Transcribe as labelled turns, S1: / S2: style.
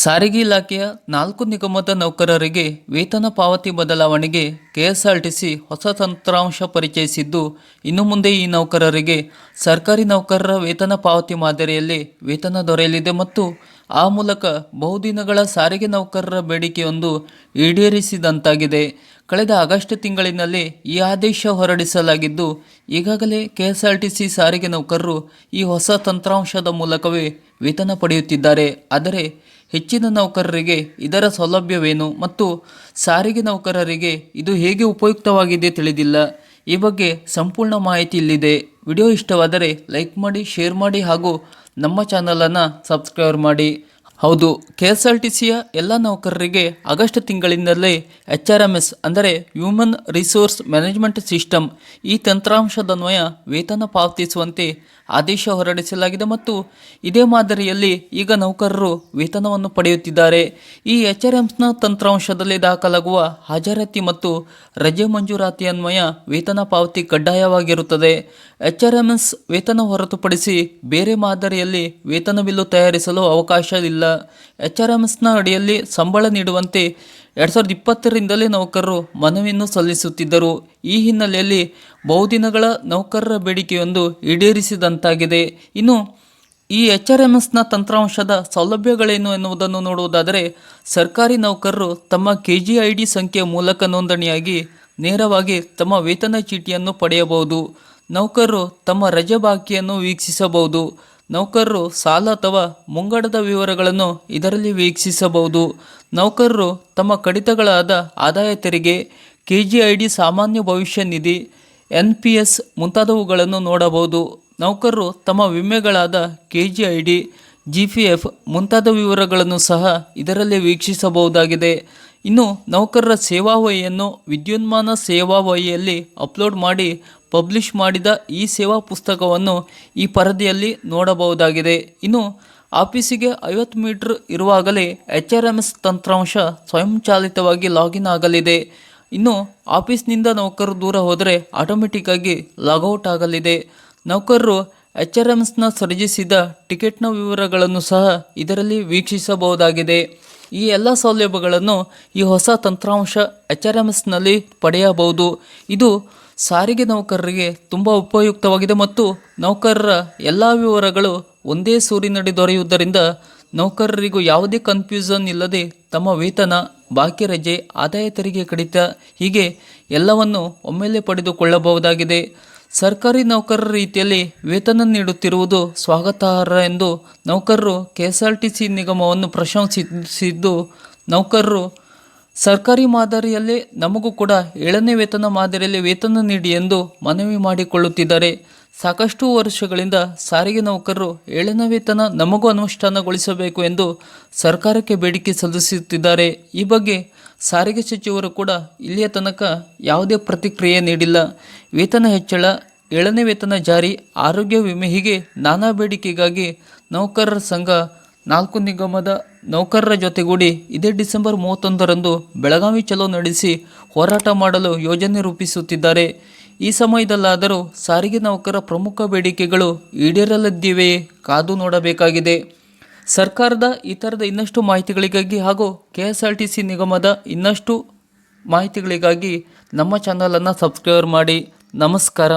S1: ಸಾರಿಗೆ ಇಲಾಖೆಯ ನಾಲ್ಕು ನಿಗಮದ ನೌಕರರಿಗೆ ವೇತನ ಪಾವತಿ ಬದಲಾವಣೆಗೆ ಕೆಎಸ್ಆರ್ಟಿಸಿ ಹೊಸ ತಂತ್ರಾಂಶ ಪರಿಚಯಿಸಿದ್ದು, ಇನ್ನು ಮುಂದೆ ಈ ನೌಕರರಿಗೆ ಸರ್ಕಾರಿ ನೌಕರರ ವೇತನ ಪಾವತಿ ಮಾದರಿಯಲ್ಲಿ ವೇತನ ದೊರೆಯಲಿದೆ ಮತ್ತು ಆ ಮೂಲಕ ಬಹುದಿನಗಳ ಸಾರಿಗೆ ನೌಕರರ ಬೇಡಿಕೆಯೊಂದು ಈಡೇರಿಸಿದಂತಾಗಿದೆ. ಕಳೆದ ಆಗಸ್ಟ್ ತಿಂಗಳಿನಲ್ಲಿ ಈ ಆದೇಶ ಹೊರಡಿಸಲಾಗಿದ್ದು, ಈಗಾಗಲೇ ಕೆಎಸ್ಆರ್ಟಿಸಿ ಸಾರಿಗೆ ನೌಕರರು ಈ ಹೊಸ ತಂತ್ರಾಂಶದ ಮೂಲಕವೇ ವೇತನ ಪಡೆಯುತ್ತಿದ್ದಾರೆ. ಆದರೆ ಹೆಚ್ಚಿನ ನೌಕರರಿಗೆ ಇದರ ಸೌಲಭ್ಯವೇನು ಮತ್ತು ಸಾರಿಗೆ ನೌಕರರಿಗೆ ಇದು ಹೇಗೆ ಉಪಯುಕ್ತವಾಗಿದೆ ತಿಳಿದಿಲ್ಲ. ಈ ಬಗ್ಗೆ ಸಂಪೂರ್ಣ ಮಾಹಿತಿ ಇಲ್ಲಿದೆ. ವಿಡಿಯೋ ಇಷ್ಟವಾದರೆ ಲೈಕ್ ಮಾಡಿ, ಶೇರ್ ಮಾಡಿ ಹಾಗೂ ನಮ್ಮ ಚಾನಲನ್ನು ಸಬ್ಸ್ಕ್ರೈಬ್ ಮಾಡಿ. ಹೌದು ಕೆ ಎಸ್ ಆರ್ ಟಿ ಸಿಯ ಎಲ್ಲ ನೌಕರರಿಗೆ ಆಗಸ್ಟ್ ತಿಂಗಳಿಂದಲೇ ಎಚ್ ಆರ್ ಎಂ ಎಸ್ ಅಂದರೆ ಹ್ಯೂಮನ್ ರಿಸೋರ್ಸ್ ಮ್ಯಾನೇಜ್ಮೆಂಟ್ ಸಿಸ್ಟಮ್ ಈ ತಂತ್ರಾಂಶದನ್ವಯ ವೇತನ ಪಾವತಿಸುವಂತೆ ಆದೇಶ ಹೊರಡಿಸಲಾಗಿದೆ ಮತ್ತು ಇದೇ ಮಾದರಿಯಲ್ಲಿ ಈಗ ನೌಕರರು ವೇತನವನ್ನು ಪಡೆಯುತ್ತಿದ್ದಾರೆ. ಈ ಎಚ್ ಆರ್ ಎಮ್ಸ್ನ ತಂತ್ರಾಂಶದಲ್ಲಿ ದಾಖಲಾಗುವ ಹಾಜರಾತಿ ಮತ್ತು ರಜೆ ಮಂಜೂರಾತಿ ಅನ್ವಯ ವೇತನ ಪಾವತಿ ಕಡ್ಡಾಯವಾಗಿರುತ್ತದೆ. ಎಚ್ ಆರ್ ವೇತನ ಹೊರತುಪಡಿಸಿ ಬೇರೆ ಮಾದರಿಯಲ್ಲಿ ವೇತನ ಬಿಲ್ಲು ತಯಾರಿಸಲು ಅವಕಾಶವಿಲ್ಲ ಎಚ್ ಆರ್ ಅಡಿಯಲ್ಲಿ ಸಂಬಳ ನೀಡುವಂತೆ ಎರಡು ಸಾವಿರದ ಇಪ್ಪತ್ತರಿಂದಲೇ ನೌಕರರು ಮನವಿಯನ್ನು ಸಲ್ಲಿಸುತ್ತಿದ್ದರು. ಈ ಹಿನ್ನೆಲೆಯಲ್ಲಿ ಬಹುದಿನಗಳ ನೌಕರರ ಬೇಡಿಕೆಯೊಂದು ಈಡೇರಿಸಿದಂತಾಗಿದೆ. ಇನ್ನು ಈ ಎಚ್ ಆರ್ ತಂತ್ರಾಂಶದ ಸೌಲಭ್ಯಗಳೇನು ಎನ್ನುವುದನ್ನು ನೋಡುವುದಾದರೆ, ಸರ್ಕಾರಿ ನೌಕರರು ತಮ್ಮ ಕೆ ಜಿ ಐ ಡಿ ಸಂಖ್ಯೆ ಮೂಲಕ ನೋಂದಣಿಯಾಗಿ ನೇರವಾಗಿ ತಮ್ಮ ವೇತನ ಚೀಟಿಯನ್ನು ಪಡೆಯಬಹುದು. ನೌಕರರು ತಮ್ಮ ರಜೆ ಬಾಕಿಯನ್ನು ವೀಕ್ಷಿಸಬಹುದು. ನೌಕರರು ಸಾಲ ಅಥವಾ ಮುಂಗಡದ ವಿವರಗಳನ್ನು ಇದರಲ್ಲಿ ವೀಕ್ಷಿಸಬಹುದು. ನೌಕರರು ತಮ್ಮ ಕಡಿತಗಳಾದ ಆದಾಯ ತೆರಿಗೆ ಕೆ ಜಿ ಐ ಡಿ ಸಾಮಾನ್ಯ ಭವಿಷ್ಯ ನಿಧಿ ಎನ್ ಪಿ ಎಸ್ ಮುಂತಾದವುಗಳನ್ನು ನೋಡಬಹುದು. ನೌಕರರು ತಮ್ಮ ವಿಮೆಗಳಾದ K G I D G P F ಮುಂತಾದ ವಿವರಗಳನ್ನು ಸಹ ಇದರಲ್ಲಿ ವೀಕ್ಷಿಸಬಹುದಾಗಿದೆ. ಇನ್ನು ನೌಕರರ ಸೇವಾವಹಿಯನ್ನು ವಿದ್ಯುನ್ಮಾನ ಸೇವಾವಹಿಯಲ್ಲಿ ಅಪ್ಲೋಡ್ ಮಾಡಿ ಪಬ್ಲಿಷ್ ಮಾಡಿದ ಈ ಸೇವಾ ಪುಸ್ತಕವನ್ನು ಈ ಪರದೆಯಲ್ಲಿ ನೋಡಬಹುದಾಗಿದೆ. ಇನ್ನು ಆಫೀಸಿಗೆ ಐವತ್ತು ಮೀಟರ್ ಇರುವಾಗಲೇ ಎಚ್ ಆರ್ ಎಂ ಎಸ್ ತಂತ್ರಾಂಶ ಸ್ವಯಂಚಾಲಿತವಾಗಿ ಲಾಗಿನ್ ಆಗಲಿದೆ. ಇನ್ನು ಆಫೀಸ್ನಿಂದ ನೌಕರರು ದೂರ ಹೋದರೆ ಆಟೋಮೆಟಿಕ್ಕಾಗಿ ಲಾಗೌಟ್ ಆಗಲಿದೆ. ನೌಕರರು ಎಚ್ ಆರ್ ಎಮ್ಸ್ನ ಸೃಜಿಸಿದ ಟಿಕೆಟ್ನ ವಿವರಗಳನ್ನು ಸಹ ಇದರಲ್ಲಿ ವೀಕ್ಷಿಸಬಹುದಾಗಿದೆ. ಈ ಎಲ್ಲ ಸೌಲಭ್ಯಗಳನ್ನು ಈ ಹೊಸ ತಂತ್ರಾಂಶ ಎಚ್ ಆರ್ ಪಡೆಯಬಹುದು. ಇದು ಸಾರಿಗೆ ನೌಕರರಿಗೆ ತುಂಬ ಉಪಯುಕ್ತವಾಗಿದೆ ಮತ್ತು ನೌಕರರ ಎಲ್ಲ ವಿವರಗಳು ಒಂದೇ ಸೂರಿನಡಿ ದೊರೆಯುವುದರಿಂದ ನೌಕರರಿಗೂ ಯಾವುದೇ ಕನ್ಫ್ಯೂಷನ್ ಇಲ್ಲದೆ ತಮ್ಮ ವೇತನ, ಬಾಕಿ ರಜೆ, ಆದಾಯ ತೆರಿಗೆ ಕಡಿತ ಹೀಗೆ ಎಲ್ಲವನ್ನು ಒಮ್ಮೆಲೆ ಪಡೆದುಕೊಳ್ಳಬಹುದಾಗಿದೆ. ಸರ್ಕಾರಿ ನೌಕರರ ರೀತಿಯಲ್ಲಿ ವೇತನ ನೀಡುತ್ತಿರುವುದು ಸ್ವಾಗತಾರ್ಹ ಎಂದು ನೌಕರರು ಕೆ ನಿಗಮವನ್ನು ಪ್ರಶಂಸಿಸಿದ್ದು ನೌಕರರು ಸರ್ಕಾರಿ ಮಾದರಿಯಲ್ಲೇ ನಮಗೂ ಕೂಡ ಏಳನೇ ವೇತನ ಮಾದರಿಯಲ್ಲಿ ವೇತನ ನೀಡಿ ಎಂದು ಮನವಿ ಮಾಡಿಕೊಳ್ಳುತ್ತಿದ್ದಾರೆ. ಸಾಕಷ್ಟು ವರ್ಷಗಳಿಂದ ಸಾರಿಗೆ ನೌಕರರು ಏಳನೇ ವೇತನ ನಮಗೂ ಅನುಷ್ಠಾನಗೊಳಿಸಬೇಕು ಎಂದು ಸರ್ಕಾರಕ್ಕೆ ಬೇಡಿಕೆ ಸಲ್ಲಿಸುತ್ತಿದ್ದಾರೆ. ಈ ಬಗ್ಗೆ ಸಾರಿಗೆ ಸಚಿವರು ಕೂಡ ಇಲ್ಲಿಯ ತನಕ ಯಾವುದೇ ಪ್ರತಿಕ್ರಿಯೆ ನೀಡಿಲ್ಲ. ವೇತನ ಹೆಚ್ಚಳ, ಏಳನೇ ವೇತನ ಜಾರಿ, ಆರೋಗ್ಯ ವಿಮೆ ಹೀಗೆ ನಾನಾ ಬೇಡಿಕೆಗಾಗಿ ನೌಕರರ ಸಂಘ ನಾಲ್ಕು ನಿಗಮದ ನೌಕರರ ಜೊತೆಗೂಡಿ ಇದೇ ಡಿಸೆಂಬರ್ ಮೂವತ್ತೊಂದರಂದು ಬೆಳಗಾವಿ ಚಲೋ ನಡೆಸಿ ಹೋರಾಟ ಮಾಡಲು ಯೋಜನೆ ರೂಪಿಸುತ್ತಿದ್ದಾರೆ. ಈ ಸಮಯದಲ್ಲಾದರೂ ಸಾರಿಗೆ ನೌಕರ ಪ್ರಮುಖ ಬೇಡಿಕೆಗಳು ಈಡೇರಲಿದ್ದಿವೆಯೇ ಕಾದು ನೋಡಬೇಕಾಗಿದೆ. ಸರ್ಕಾರದ ಈ ಥರದ ಇನ್ನಷ್ಟು ಮಾಹಿತಿಗಳಿಗಾಗಿ ಹಾಗೂ K S R T C ನಿಗಮದ ಇನ್ನಷ್ಟು ಮಾಹಿತಿಗಳಿಗಾಗಿ ನಮ್ಮ ಚಾನಲನ್ನು ಸಬ್ಸ್ಕ್ರೈಬ್ ಮಾಡಿ. ನಮಸ್ಕಾರ.